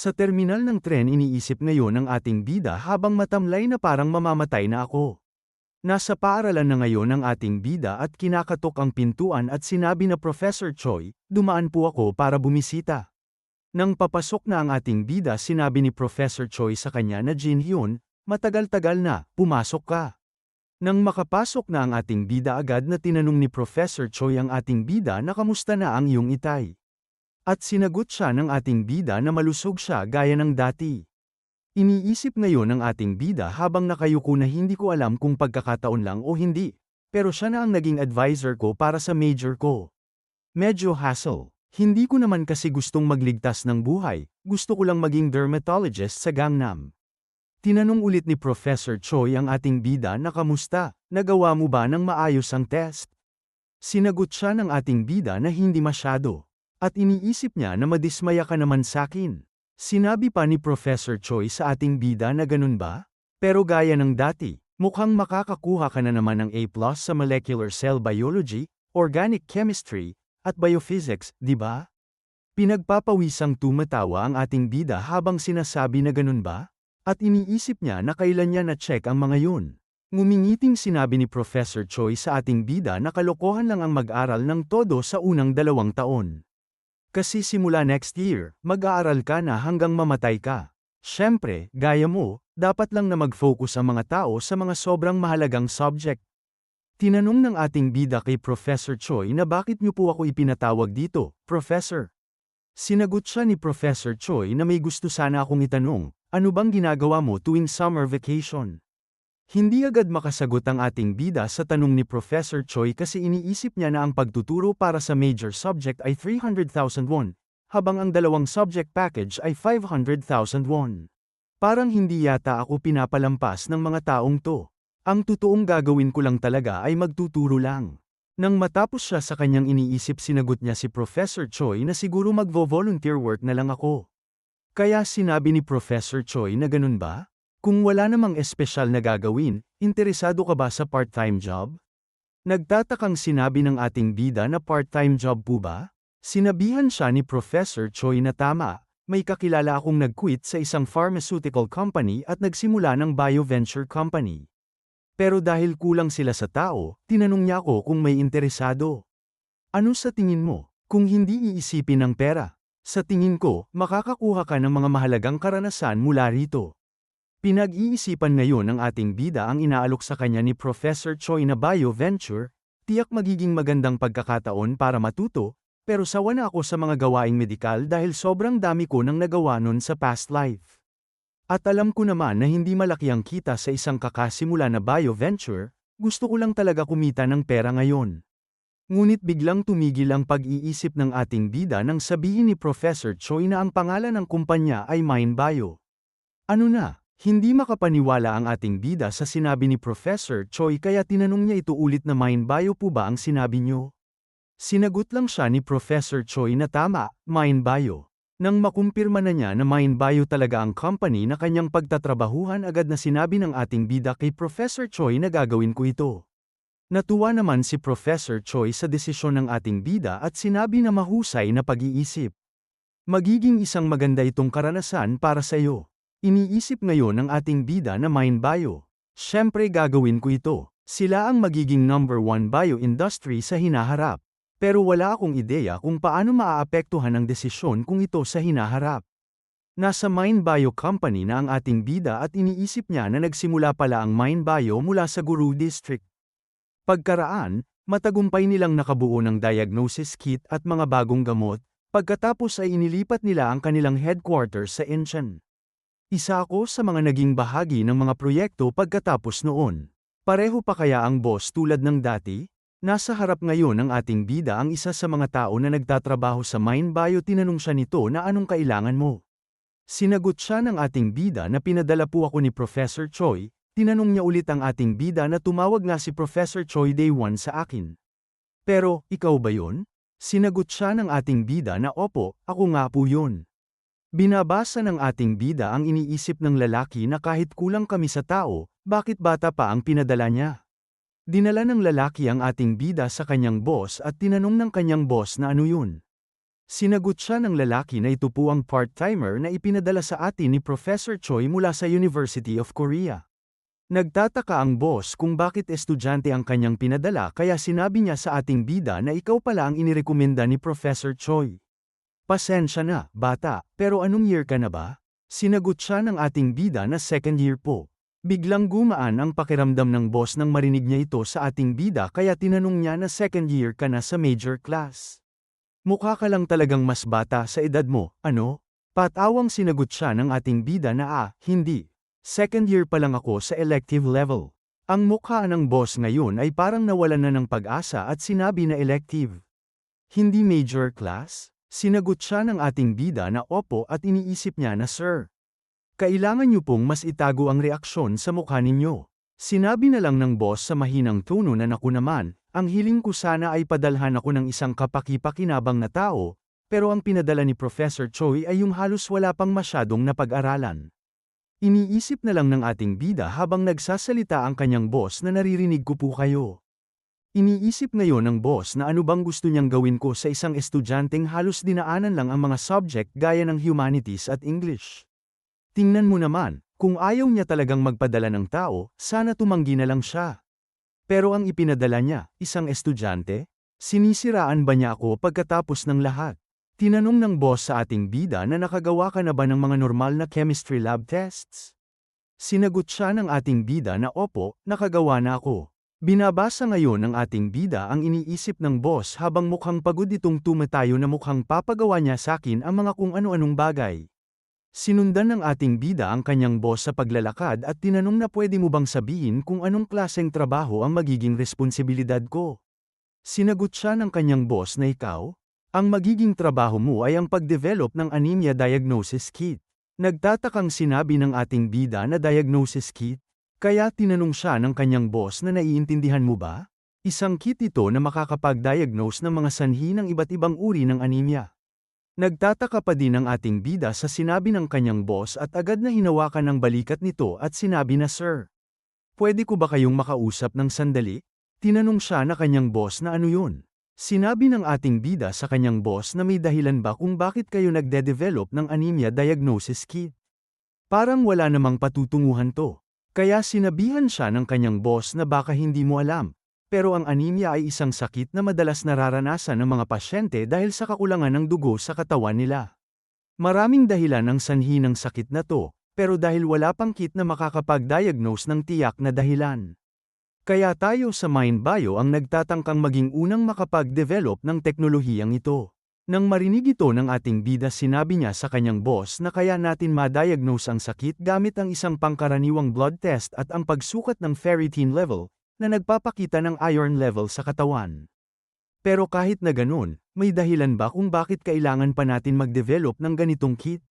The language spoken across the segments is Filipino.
Sa terminal ng tren iniisip ngayon ng ating bida habang matamlay na parang mamamatay na ako. Nasa paaralan na ngayon ang ating bida at kinakatok ang pintuan at sinabi na Professor Choi, dumaan po ako para bumisita. Nang papasok na ang ating bida sinabi ni Professor Choi sa kanya na Jin Hyun, matagal-tagal na, pumasok ka. Nang makapasok na ang ating bida agad na tinanong ni Professor Choi ang ating bida na kamusta na ang iyong itay. At sinagot siya ng ating bida na malusog siya gaya ng dati. Iniisip ngayon ng ating bida habang nakayuko na hindi ko alam kung pagkakataon lang o hindi, pero siya na ang naging advisor ko para sa major ko. Medyo hassle. Hindi ko naman kasi gustong magligtas ng buhay, gusto ko lang maging dermatologist sa Gangnam. Tinanong ulit ni Professor Choi ang ating bida na kamusta, nagawa mo ba ng maayos ang test? Sinagot siya ng ating bida na hindi masyado. At iniisip niya na madismaya ka naman sakin. Sinabi pa ni Professor Choi sa ating bida na ganun ba? Pero gaya ng dati, mukhang makakakuha ka na naman ng A+, sa molecular cell biology, organic chemistry, at biophysics, di ba? Pinagpapawisang tumatawa ang ating bida habang sinasabi na ganun ba? At iniisip niya na kailan niya na-check ang mga yun. Ngumingiting sinabi ni Professor Choi sa ating bida na kalokohan lang ang mag-aral ng todo sa unang dalawang taon. Kasi simula next year, mag-aaral ka na hanggang mamatay ka. Siyempre, gaya mo, dapat lang na mag-focus ang mga tao sa mga sobrang mahalagang subject. Tinanong ng ating bida kay Professor Choi na bakit niyo po ako ipinatawag dito, Professor. Sinagot siya ni Professor Choi na may gusto sana akong itanong, ano bang ginagawa mo tuwing summer vacation? Hindi agad makasagot ang ating bida sa tanong ni Professor Choi kasi iniisip niya na ang pagtuturo para sa major subject ay 300,000 won, habang ang dalawang subject package ay 500,000 won. Parang hindi yata ako pinapalampas ng mga taong to. Ang totoong gagawin ko lang talaga ay magtuturo lang. Nang matapos siya sa kanyang iniisip sinagot niya si Professor Choi na siguro magvo-volunteer work na lang ako. Kaya sinabi ni Professor Choi na ganun ba? Kung wala namang espesyal na gagawin, interesado ka ba sa part-time job? Nagtatakang sinabi ng ating bida na part-time job po ba? Sinabihan siya ni Professor Choi na tama, may kakilala akong nag-quit sa isang pharmaceutical company at nagsimula ng bioventure company. Pero dahil kulang sila sa tao, tinanong niya ako kung may interesado. Ano sa tingin mo, kung hindi iisipin ng pera? Sa tingin ko, makakakuha ka ng mga mahalagang karanasan mula rito. Pinag-iisipan ngayon ng ating bida ang inaalok sa kanya ni Professor Choi na bioventure, tiyak magiging magandang pagkakataon para matuto, pero sawa na ako sa mga gawaing medikal dahil sobrang dami ko nang nagawa nun sa past life. At alam ko naman na hindi malaki ang kita sa isang kakasimula na bioventure, gusto ko lang talaga kumita ng pera ngayon. Ngunit biglang tumigil ang pag-iisip ng ating bida nang sabihin ni Professor Choi na ang pangalan ng kumpanya ay MindBio. Ano na? Hindi makapaniwala ang ating bida sa sinabi ni Professor Choi kaya tinanong niya ito ulit na mind bio po ba ang sinabi niyo? Sinagot lang siya ni Professor Choi na tama, mind bio. Nang makumpirma na niya na mind bio talaga ang company na kanyang pagtatrabahuhan agad na sinabi ng ating bida kay Professor Choi na gagawin ko ito. Natuwa naman si Professor Choi sa desisyon ng ating bida at sinabi na mahusay na pag-iisip. Magiging isang maganda itong karanasan para sa iyo. Iniisip ngayon ng ating bida na Mind Bio. Siyempre gagawin ko ito. Sila ang magiging number one bio industry sa hinaharap. Pero wala akong ideya kung paano maaapektuhan ang desisyon kung ito sa hinaharap. Nasa Mind Bio Company na ang ating bida at iniisip niya na nagsimula pala ang Mind Bio mula sa Guru District. Pagkaraan, matagumpay nilang nakabuo ng diagnosis kit at mga bagong gamot, pagkatapos ay inilipat nila ang kanilang headquarters sa Incheon. Isa ako sa mga naging bahagi ng mga proyekto pagkatapos noon. Pareho pa kaya ang boss tulad ng dati? Nasa harap ngayon ng ating bida ang isa sa mga tao na nagtatrabaho sa Mind Bio tinanong siya nito na anong kailangan mo. Sinagot siya ng ating bida na pinadala po ako ni Professor Choi, tinanong niya ulit ang ating bida na tumawag nga si Professor Choi Day 1 sa akin. Pero, ikaw ba yon? Sinagot siya ng ating bida na opo, ako nga po yun. Binabasa ng ating bida ang iniisip ng lalaki na kahit kulang kami sa tao, bakit bata pa ang pinadala niya? Dinala ng lalaki ang ating bida sa kanyang boss at tinanong ng kanyang boss na ano yun. Sinagot siya ng lalaki na ito po ang part-timer na ipinadala sa atin ni Professor Choi mula sa University of Korea. Nagtataka ang boss kung bakit estudyante ang kanyang pinadala kaya sinabi niya sa ating bida na ikaw pala ang inirekomenda ni Professor Choi. Pasensya na, bata, pero anong year ka na ba? Sinagot siya ng ating bida na second year po. Biglang gumaan ang pakiramdam ng boss nang marinig niya ito sa ating bida kaya tinanong niya na second year ka na sa major class. Mukha ka lang talagang mas bata sa edad mo, ano? Patawang sinagot siya ng ating bida na ah, hindi. Second year pa lang ako sa elective level. Ang mukha ng boss ngayon ay parang nawalan na ng pag-asa at sinabi na elective. Hindi major class? Sinagot siya ng ating bida na opo at iniisip niya na sir. Kailangan niyo pong mas itago ang reaksyon sa mukha ninyo. Sinabi na lang ng boss sa mahinang tono na naku naman, ang hiling ko sana ay padalhan ako ng isang kapaki-pakinabang na tao, pero ang pinadala ni Professor Choi ay yung halos wala pang masyadong napag-aralan. Iniisip na lang ng ating bida habang nagsasalita ang kanyang boss na naririnig ko po kayo. Iniisip ngayon ng boss na ano bang gusto niyang gawin ko sa isang estudyanteng halos dinaanan lang ang mga subject gaya ng humanities at English. Tingnan mo naman, kung ayaw niya talagang magpadala ng tao, sana tumanggi na lang siya. Pero ang ipinadala niya, isang estudyante? Sinisiraan ba niya ako pagkatapos ng lahat? Tinanong ng boss sa ating bida na nakagawa ka na ba ng mga normal na chemistry lab tests? Sinagot siya ng ating bida na opo, nakagawa na ako. Binabasa ngayon ng ating bida ang iniisip ng boss habang mukhang pagod itong tumatayo na mukhang papagawa niya sa akin ang mga kung ano-anong bagay. Sinundan ng ating bida ang kanyang boss sa paglalakad at tinanong na pwede mo bang sabihin kung anong klaseng trabaho ang magiging responsibilidad ko. Sinagot siya ng kanyang boss na ikaw, ang magiging trabaho mo ay ang pagdevelop ng anemia diagnosis kit. Nagtatakang sinabi ng ating bida na diagnosis kit, kaya tinanong siya ng kanyang boss na naiintindihan mo ba? Isang kit ito na makakapag-diagnose ng mga sanhi ng iba't ibang uri ng anemia. Nagtataka pa din ang ating bida sa sinabi ng kanyang boss at agad na hinawakan ng balikat nito at sinabi na Sir. Pwede ko ba kayong makausap ng sandali? Tinanong siya na kanyang boss na ano yun. Sinabi ng ating bida sa kanyang boss na may dahilan ba kung bakit kayo nagde-develop ng anemia diagnosis kit. Parang wala namang patutunguhan to. Kaya sinabihan siya ng kanyang boss na baka hindi mo alam, pero ang anemia ay isang sakit na madalas nararanasan ng mga pasyente dahil sa kakulangan ng dugo sa katawan nila. Maraming dahilan ang sanhi ng sakit na to, pero dahil wala pang kit na makakapag-diagnose ng tiyak na dahilan. Kaya tayo sa MindBio ang nagtatangkang maging unang makapag-develop ng teknolohiyang ito. Nang marinig ito ng ating bida sinabi niya sa kanyang boss na kaya natin ma-diagnose ang sakit gamit ang isang pangkaraniwang blood test at ang pagsukat ng ferritin level, na nagpapakita ng iron level sa katawan. Pero kahit na ganun, may dahilan ba kung bakit kailangan pa natin mag-develop ng ganitong kit?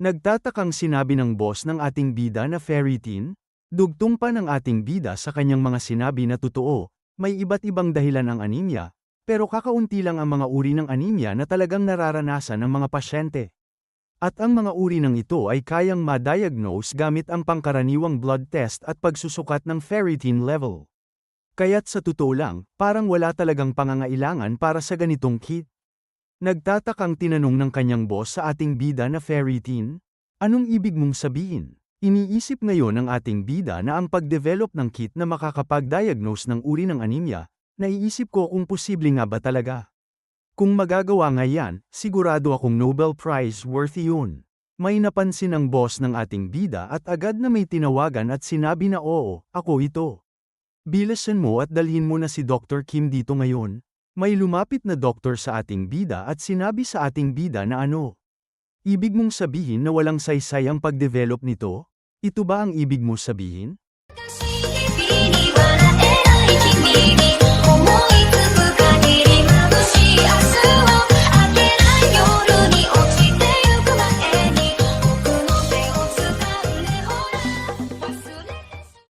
Nagtatakang sinabi ng boss ng ating bida na ferritin, dugtong pa ng ating bida sa kanyang mga sinabi na totoo, may iba't ibang dahilan ang anemia, pero kakaunti lang ang mga uri ng anemia na talagang nararanasan ng mga pasyente. At ang mga uri ng ito ay kayang ma-diagnose gamit ang pangkaraniwang blood test at pagsusukat ng ferritin level. Kaya't sa totoo lang, parang wala talagang pangangailangan para sa ganitong kit. Nagtatakang tinanong ng kanyang boss sa ating bida na ferritin, anong ibig mong sabihin? Iniisip ngayon ng ating bida na ang pag-develop ng kit na makakapag-diagnose ng uri ng anemia, naiisip ko kung posible nga ba talaga. Kung magagawa nga yan, sigurado akong Nobel Prize worthy yun. May napansin ang boss ng ating bida at agad na may tinawagan at sinabi na oo, ako ito. Bilasan mo at dalhin mo na si Dr. Kim dito ngayon. May lumapit na doktor sa ating bida at sinabi sa ating bida na ano. Ibig mong sabihin na walang saysay ang pagdevelop nito? Ito ba ang ibig mo sabihin? を明けない夜に